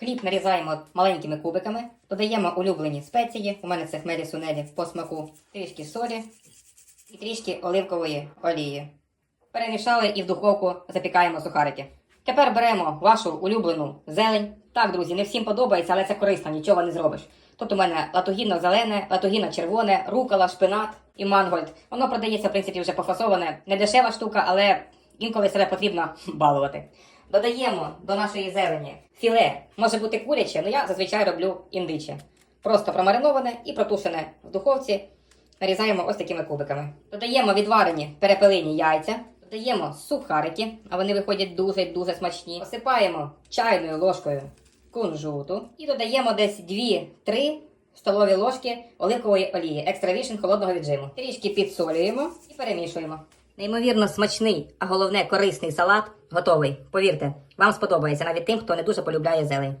Хліб нарізаємо маленькими кубиками, додаємо улюблені спеції. У мене це хмелі сунелі по смаку, трішки солі і трішки оливкової олії. Перемішали і в духовку запікаємо сухарики. Тепер беремо вашу улюблену зелень. Так, друзі, не всім подобається, але це корисно, нічого не зробиш. Тут у мене латогінно зелене, латогінно червоне, рукола, шпинат і мангольд. Воно продається, в принципі, вже пофасоване. Не дешева штука, але інколи себе потрібно балувати. Додаємо до нашої зелені філе. Може бути куряче, але я зазвичай роблю індиче. Просто промариноване і протушене в духовці. Нарізаємо ось такими кубиками. Додаємо відварені перепелині яйця. Додаємо сухарики, а вони виходять дуже-дуже смачні. Посипаємо чайною ложкою кунжуту і додаємо десь 2-3 столові ложки оливкової олії, екстра вішен холодного віджиму. Трішки підсолюємо і перемішуємо. Неймовірно смачний, а головне корисний салат готовий. Повірте, вам сподобається навіть тим, хто не дуже полюбляє зелень.